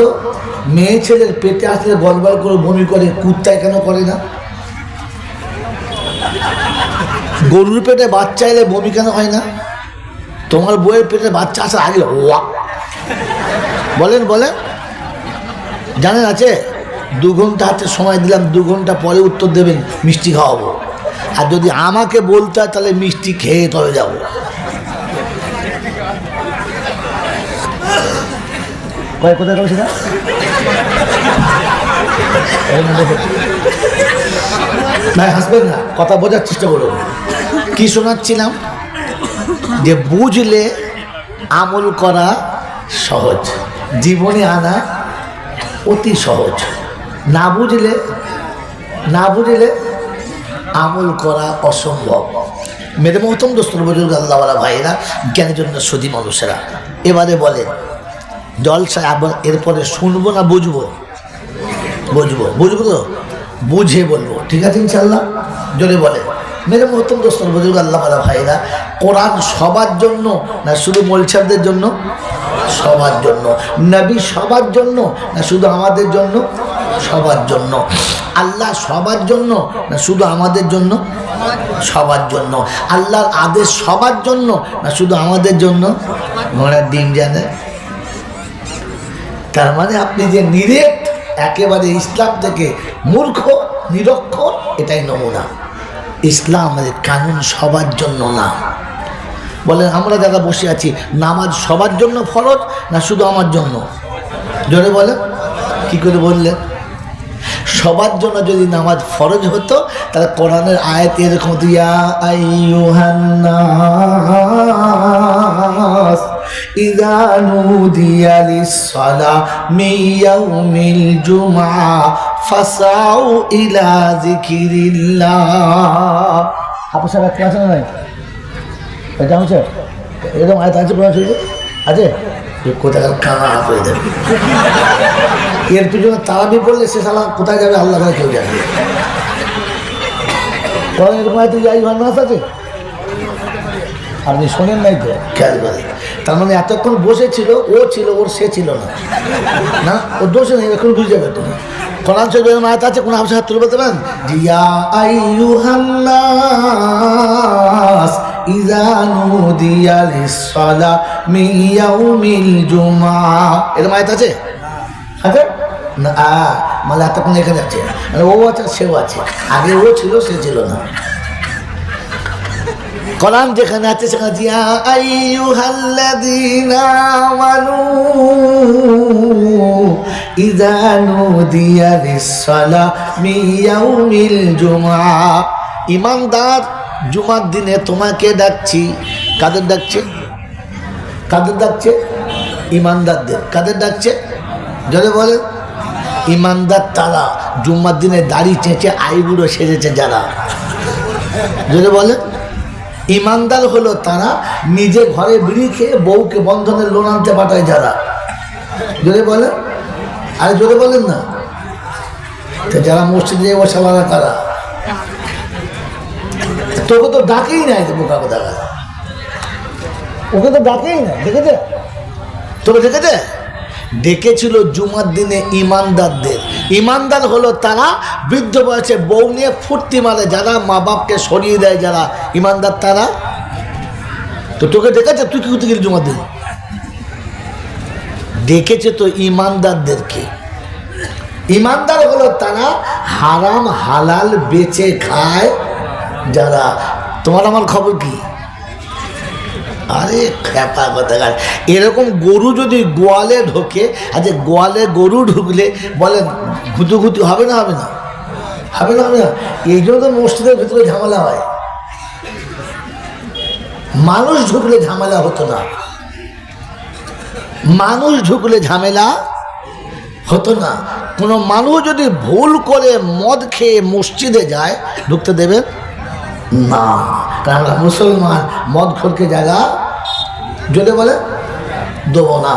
তো মেয়ে ছেলের পেটে আসলে গলগল করে বমি করে, কুত্তায় কেন করে না? গরুর পেটে বাচ্চা এলে বমি কেন হয় না? তোমার বইয়ের পেটে বাচ্চা আসার আগে ওয়া। বলেন বলেন। জানেন আছে? দু ঘণ্টা হাতে সময় দিলাম, দু ঘণ্টা পরে উত্তর দেবেন, মিষ্টি খাওয়াবো। আর যদি আমাকে বলতে হয়, তাহলে মিষ্টি খেয়ে তবে যাব। কয়, কোথায় কবে সেটা? ভাই হাসবেন না, কথা বোঝার চেষ্টা করুন কি শোনাচ্ছিলাম? যে বুঝলে আমল করা সহজ, জীবনে আনা অতি সহজ। না বুঝলে না বুঝলে আমল করা অসম্ভব। মেরে মহতম দোস্তর বুজুর্গ আল্লাহওয়ালা ভাইয়েরা, জ্ঞানের জন্য সদি মানুষেরা, এবারে বলেন জলসা আবার এরপরে শুনব না বুঝব? বুঝব। বুঝব তো? বুঝে বলব। ঠিক আছে ইনশাল্লাহ জোরে বলে মেরে মহতম দোস্তর বুজুর্গ আল্লাহ ভাইরা। কোরআন সবার জন্য না শুধু মোলছাবদের জন্য? সবার জন্য। নবী সবার জন্য না শুধু আমাদের জন্য? সবার জন্য। আল্লাহ সবার জন্য না শুধু আমাদের জন্য? সবার জন্য। আল্লাহর আদেশ সবার জন্য না শুধু আমাদের জন্য? ঘোড়ার ডিম জানে? তার মানে আপনি যে নিরেট একেবারে ইসলাম থেকে মূর্খ নিরক্ষর এটাই নমুনা। ইসলাম ইসলামের কানুন সবার জন্য না। বলেন আমরা যারা বসে আছি নামাজ সবার জন্য ফরজ না শুধু আমার জন্য? জোরে বলেন। কি করে বললেন? সবার জন্য যদি নামাজ ফরজ হতো তাহলে কোরআনের আয়াত এরকম হতো, ইয়া সাহেব একটা আছে না নাই এটা হচ্ছে এরকম আয়াত আছে কোরআন শরীফে? আছে? এ কোথাকার কানা হাত হয়ে যাবে। এর পিছনে তারাবি বললে সে সালা কোথায় যাবে আল্লাহ করে কেউ যাবে কোরআন এরকম আয়াত যাই নাস আছে? আপনি শোনেন নাই তো? খেয়াল করে তার মানে এতক্ষণ বসেছিল ও ছিল, ওর সে ছিল না। না? ও দোষে নেই, এখন বুঝে যাবে তুমি। কোরআন শরীফের মায়াত আছে কোন হাফসা তুলে বলতে পারেন? জিয়া আইয়ুহান্নাস ইযা এর আছে মানে এতক্ষণ এখানে আছে। ও আছে, সেও আছে। আগে ও ছিল, সে ছিল না। কোরআন যেখানে আছে সেখানে আছে, ইয়া আইয়ুহাল্লাযীনা আমানু ইযা নুদিয়া লিস-সালা মিন ইয়াউমিল ইমানদার জুমার দিনে তোমাকে ডাকছি কাদের ডাকছে? কাদের ডাকছে? ইমানদারদের। কাদের ডাকছে? যদি বলে ইমানদার তারা জুম্মার দিনে দাড়ি চেঁচে আইবুড়ো সেজেছে যারা। যদি বলে ইমানদার হলো তারা নিজে ঘরে বিড়ি খেয়ে বউকে বন্ধনের লোন আনতে পাঠায় যারা। যদি বলে আরে যদি বলেন না। তো যারা মসজিদে যাব সালানা তারা তোকে তো ডাকেই নাই তো বোকা কথা ওকে তো ডাকেই না দেখেছে? তোকে দেখেছে? ডেকেছিল জুমার দিনে ইমানদারদের। ইমানদার হলো তারা বৃদ্ধ বয়সে বউ নিয়ে ফুর্তি মারে, যারা মা বাপকে সরিয়ে দেয় যারা। ইমানদার তারা? তো তোকে ডেকেছে তুই কি গেলি জুমার দিন? ডেকেছে তো ইমানদারদেরকে। ইমানদার হলো তারা হারাম, হালাল বেচে খায় যারা। তোমার আমার খবর কি? আরে খ্যাপা কথা এরকম গরু যদি গোয়ালে ঢোকে আর যে গোয়ালে গরু ঢুকলে বলে ঘুতু ঘুতু হবে না হবে না হবে না হবে না। এই জন্য তো মসজিদের ভিতরে ঝামেলা হয়। মানুষ ঢুকলে ঝামেলা হতো না। মানুষ ঢুকলে ঝামেলা হতো না। কোনো মানুষ যদি ভুল করে মদ খেয়ে মসজিদে যায়, ঢুকতে দেবে না। কারণ মুসলমান, মদ খোরকে জায়গা যদি বলে, দেবো না।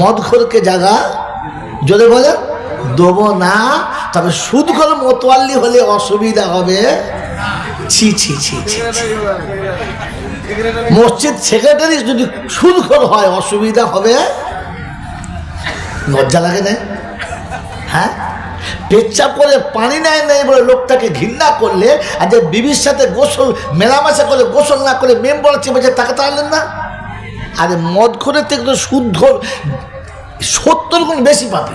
মদ খোরকে জায়গা যদি বলে, দেবো না। তবে সুদ করে মতোয়াল্লি হলে অসুবিধা হবে। ছি ছি ছি ছি। মসজিদ সেক্রেটারি যদি সুদখোর হয়, অসুবিধা হবে? লজ্জা লাগে না হ্যাঁ? পেচ্ছাপ করে পানি নেয় নেই বলে লোকটাকে ঘৃণা করলে, আর যে বিবির সাথে গোসল, মেলামেশা করে গোসল না করে মেম বলা চেপেছে তাকে তাড়লেন না? আরে মদ করে থেকে তো শুদ্ধ, সত্তর গুণ বেশি পাবি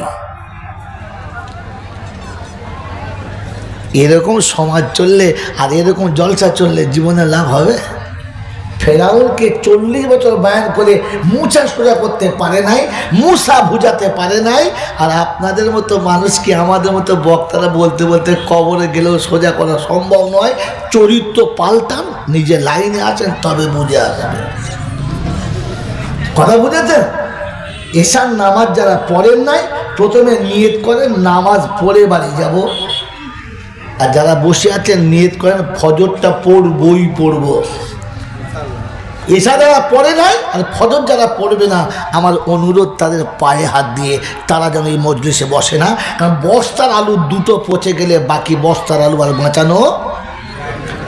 এরকম সমাজ চললে আর এরকম জলসা চললে জীবনে লাভ হবে? ফেরাউনকে চল্লিশ বছর বায়ান করে মুছা সোজা করতে পারে নাই, মুসা বুঝাতে পারে নাই, আর আপনাদের মতো মানুষকে আমাদের মতো বক্তারা বলতে বলতে কবরে গেলেও সোজা করা সম্ভব নয়? চরিত্র পাল্টান, নিজে লাইনে আছেন, তবে বুঝে আসবে কথা বুঝেছেন এশার নামাজ যারা পড়েন নাই, প্রথমে নিয়ত করেন, নামাজ পড়ে বাড়ি যাব। আর যারা বসে আছেন, নিয়ত করেন, ফজরটা পড়বই পড়ব। এসা যারা পড়ে নাই, আর ফজর যারা পড়বে না, আমার অনুরোধ তাদের পায়ে হাত দিয়ে তারা যেন এই মজলিসে বসে না। কারণ বস্তার আলু দুটো পচে গেলে বাকি বস্তার আলু আর বাঁচানো,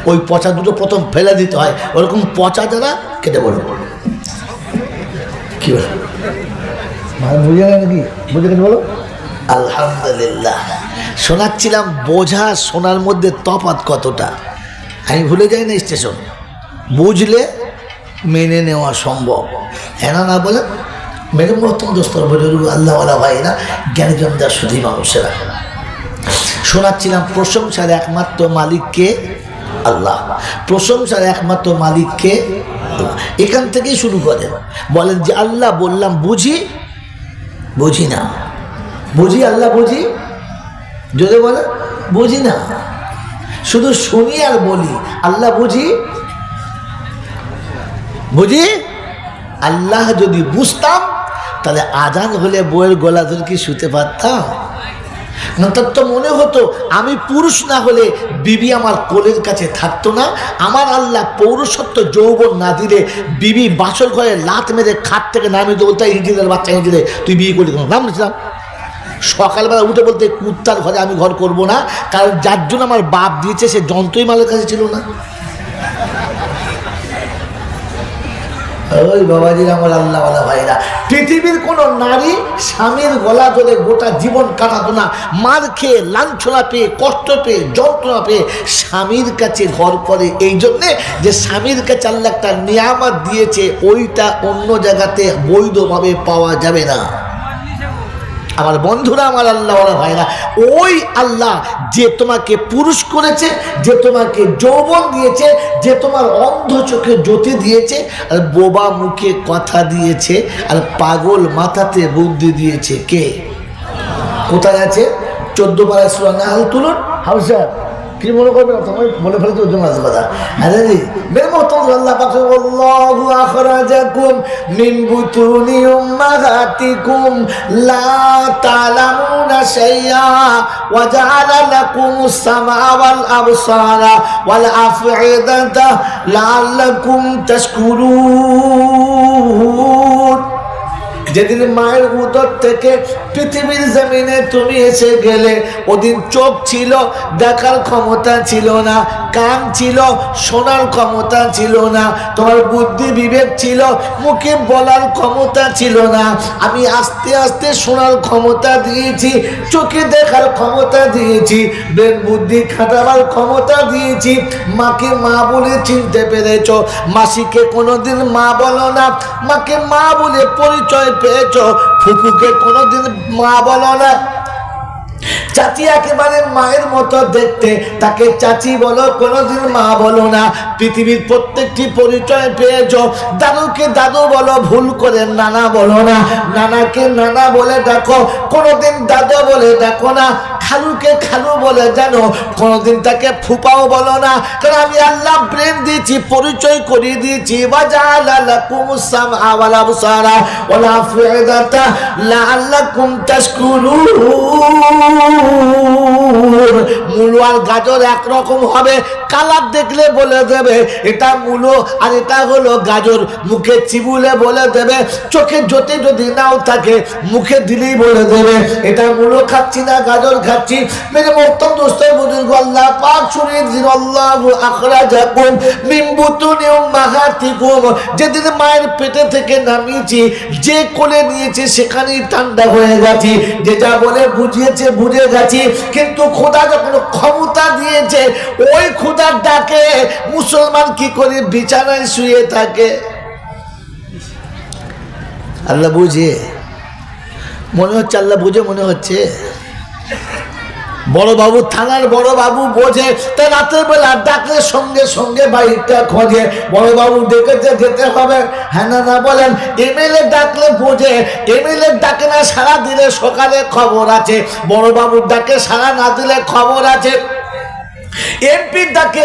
ওই পচা দুটো প্রথম ফেলে দিতে হয়। ওরকম পচা যারা, কেটে বলো কি বলো? বুঝে গেল নাকি? বুঝে গেছে বলো? আলহামদুলিল্লাহ। শোনাচ্ছিলাম বোঝা শোনার মধ্যে তফাৎ কতটা? আমি ভুলে যাই না স্টেশন। বুঝলে মেনে নেওয়া সম্ভব। হ্যাঁ না বলে? মেরে মহত্তম দোস্তর বজরুগ আল্লাহওয়ালা ভাইরা জ্ঞানী জমদার শুধু মানুষেরা। শোনাচ্ছিলাম প্রশংসার একমাত্র মালিককে আল্লাহ। প্রশংসার একমাত্র মালিককে এখান থেকেই শুরু করেন বলেন যে আল্লাহ বললাম, বুঝি? বুঝি না। বুঝি আল্লাহ, বুঝি? যদি বলে বুঝি না। শুধু শুনি আর বলি, আল্লাহ, বুঝি? বুঝি? আল্লাহ, যদি বুঝতাম, তাহলে আজান হলে বইয়ের গলা ধরে কি শুতে পারতাম? না, তার তো মনে হতো আমি পুরুষ না হলে বিবি আমার কোলের কাছে থাকতো না। আমার আল্লাহ পৌরসত্ব যৌবন না দিলে বিবি বাসর ঘরে লাত মেরে খাট থেকে নামিয়ে দেবো, তাই ইঞ্জিনের বাচ্চা ইঞ্জিনে তুই বিয়ে করলি কোনো? নাম নিয়েছিলাম সকালবেলা উঠে বলতে, কুত্তার ঘরে আমি ঘর করব না, কারণ যার জন্য আমার বাপ দিয়েছে সে যন্ত্রই মালের কাছে ছিল না। ওই বাবাজির আমার আল্লাহওয়ালা ভাইরা। পৃথিবীর কোনো নারী স্বামীর গলা ধরে গোটা জীবন কাটাতো না। মার খেয়ে লাঞ্ছনা পেয়ে, কষ্ট পেয়ে, যন্ত্রণা পেয়ে স্বামীর কাছে ঘর করে। এই জন্যে যে স্বামীর কাছে আল্লাহ একটা নিয়ামত দিয়েছে, ওইটা অন্য জায়গাতে বৈধভাবে পাওয়া যাবে না। আমার বন্ধুরা, আমার আল্লাহ ভাইরা, ওই আল্লাহ যে তোমাকে পুরুষ করেছে, যে তোমাকে যৌবন দিয়েছে, যে তোমার অন্ধ চোখে জ্যোতি দিয়েছে, আর বোবা মুখে কথা দিয়েছে, আর পাগল মাথাতে বুদ্ধি দিয়েছে কে? কোথায় আছে? চোদ্দ পাড়ায় সুরা নাহাল তুলুন। হাউস স্যার কি মনে করবেন? তোমার বলে ফেলেছি ওর জন্য আছে কথা জি মেরে মতো আল্লাহ পাক আল্লাহু আখরাজাকুম মিন বুতুনি উম্মাহাতিকুম, লা তালামুনা শাইয়া, ওয়া জাআলা লাকুমুস সামা ওয়াল আবসারা ওয়াল আফইদাতা লাআল্লাকুম তাশকুরুন। যেদিন মায়ের উদর থেকে পৃথিবীর জমিনে তুমি এসে গেলে, ওদিন চোখ ছিল, দেখার ক্ষমতা ছিল না, কান ছিল, শোনার ক্ষমতা ছিল না, তোমার বুদ্ধি বিবেক ছিল, মুখে বলার ক্ষমতা ছিল না। আমি আস্তে আস্তে শোনার ক্ষমতা দিয়েছি, চোখে দেখার ক্ষমতা দিয়েছি, ব্রেন বুদ্ধি খাটাবার ক্ষমতা দিয়েছি। মাকে মা বলে চিনতে পেরেছ, মাসিকে কোনোদিন মা বলো না। মাকে মা বলে পরিচয় পেয়েছ? ফুফুকে কোনোদিন মা বলো না। চাচি একেবারে মায়ের মতো দেখতে। তাকে চাচি বলো, কোনোদিন মা বলো না। পৃথিবীর প্রত্যেকটি পরিচয় পেয়েছ। দাদুকে দাদু বলো, ভুল করে নানা বলো না। নানাকে নানা বলে ডাকো কোনোদিন দাদু বলে ডাকো না। খালুকে খালু বলে জানো, কোনোদিন তাকে ফুপাও বলো না। কারণ আমি আল্লাহ প্রেম দিয়েছি, পরিচয় করিয়ে দিয়েছি। বাজালাকুম সামআ ওয়াল আবসারা। ওয়াল আফইদাতা লাআল্লাকুম তাশকুরুন। মূলো আর গাজর একরকম হবে। কালার দেখলে বলে দেবে, এটা মূলো আর এটা হলো গাজর। মুখে চিবুলে বলে দেবে যদি নাও থাকে, মুখে দিলেই বলে দেবে, এটা মূলো খাচ্ছি না, গাজর খাচ্ছি। মেরে দোস্ত বুজুর্গ, আল্লাহ পাক দিন, আল্লাহ আখরা যাকুম মাহাতিকুম যেদিন মায়ের পেটে থেকে নামিয়েছি, যে কোলে নিয়েছে, সেখানেই ঠান্ডা হয়ে গেছি। যেটা বলে বুঝিয়েছে, বুঝে গেছি কিন্তু খোদা যখন ক্ষমতা দিয়েছে, ওই খোদার ডাকে মুসলমান কি করে বিছানায় শুয়ে থাকে? আল্লাহ বুঝে? মনে হচ্ছে আল্লাহ বুঝে মনে হচ্ছে? বড় বাবু থানার বড়বাবু বোঝে, তা রাতের বেলা ডাকে সঙ্গে সঙ্গে বাড়িটা খোঁজে। বড় বাবু ডেকেছে, যেতে হবে। হ্যাঁ না বলেন, এমএলএ ডাকলে বোঝে। এমএলএ ডাকে না সারা দিলে সকালে খবর আছে। বড় বাবুর ডাকে সারা না দিলে খবর আছে। এমপির ডাকে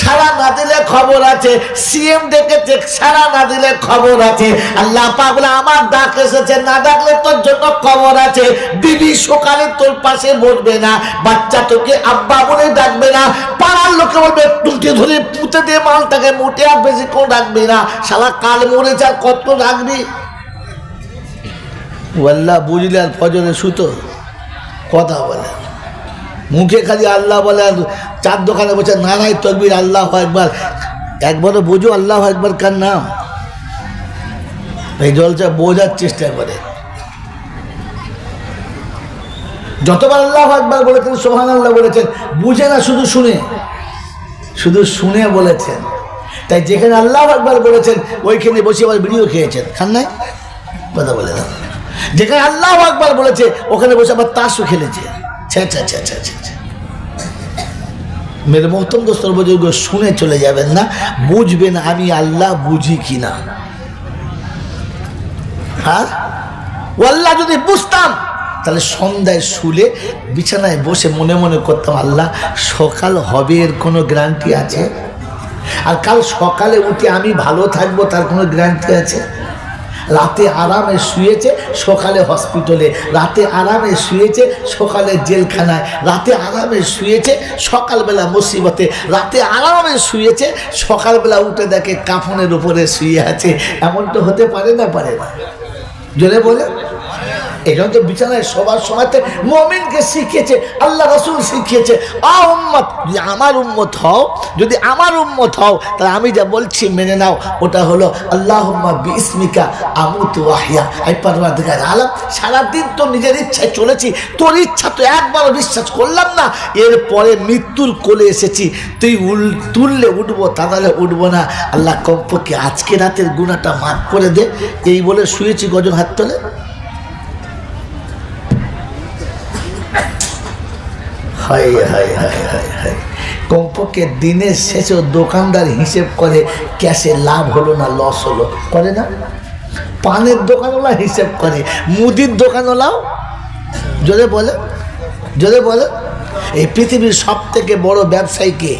সারা না দিলে খবর আছে। সিএম ডেকেছে সারা না দিলে খবর আছে। আল্লাহ পাগলা আমার ডাক এসেছে, না ডাকলে তোর জন্য খবর আছে। বিবি সকালে তোর পাশে বসবে না। বাচ্চা তোকে আব্বা বলে ডাকবে না। পাড়ার লোকে বলবে টুটে ধরে পুঁতে দিয়ে মালটাকে, মোটে আর বেশি কোন ডাকবে না। শালা কাল মরে যা, কত ডাকবি ওয়াল্লাহ, বুঝলে আর ফজরে সুতো? কথা বলে। মুখে খালি আল্লাহ বলে আর চার দোকানে বসে নানাই তকবির আল্লাহ একবার একবারও বোঝো, আল্লাহ একবার কার নাম? এই জলটা বোঝার চেষ্টা করে। যতবার আল্লাহ একবার বলেছেন সোহান আল্লাহ বলেছেন, বুঝে না, শুধু শুনে। শুধু শুনে বলেছেন। তাই যেখানে আল্লাহ একবার বলেছেন, ওইখানে বসে আবার ভিডিও খেয়েছেন। খান নাই? কথা বলে দাও যেখানে আল্লাহ একবার বলেছে, ওখানে বসে আবার তাসও খেলেছে। মেরে মহতম দোস্তর বুজুর্গ শুনে চলে যাবেন না, বুঝবেন আমি আল্লাহ বুঝি কিনা। হ্যাঁ ও আল্লাহ যদি বুঝতাম, তাহলে সন্ধ্যায় শুলে বিছানায় বসে মনে মনে করতাম, আল্লাহ, সকাল হবে এর কোনো গ্যারান্টি আছে? আর কাল সকালে উঠে আমি ভালো থাকব, তার কোনো গ্যারান্টি আছে? রাতে আরামে শুয়েছে, সকালে হসপিটালে। রাতে আরামে শুয়েছে, সকালে জেলখানায়। রাতে আরামে শুয়েছে, সকালবেলা মুসিবতে। রাতে আরামে শুয়েছে, সকালবেলা উঠে দেখে কাফনের উপরে শুয়ে আছে। এমন তো হতে পারে না পারে না? জোরে বলে এখানে তো বিছানায় সবার সময়তে মমিনকে শিখিয়েছে, আল্লাহ রসুল শিখিয়েছে, আ উম্মত, যদি আমার উম্মত হও, যদি আমার উম্মত হও, তাহলে আমি যা বলছি মেনে নাও। ওটা হলো আল্লাহ বিস্মিকা আমুতু আহিয়া এই পরমাধিকার আলম, সারাদিন তো নিজের ইচ্ছায় চলেছি, তোর ইচ্ছা তো একবারও বিশ্বাস করলাম না। এরপরে মৃত্যুর কোলে এসেছি, তুই উল, তুললে উঠবো তাহলে উঠবো না। আল্লাহ কমপক্ষে আজকে রাতের গুণাটা মাফ করে দে। এই বলে শুয়েছি গজন হাত তোলে। হাই হাই হাই হাই হাই কমপক্ষে দিনের শেষেও দোকানদার হিসেব করে, ক্যাশে লাভ হলো না লস হলো। করে না? পানের দোকানওয়ালা হিসেব করে, মুদির দোকানওয়ালাও? জোরে বলে জোরে বলে। এই পৃথিবীর সব থেকে বড় ব্যবসায়ী কে?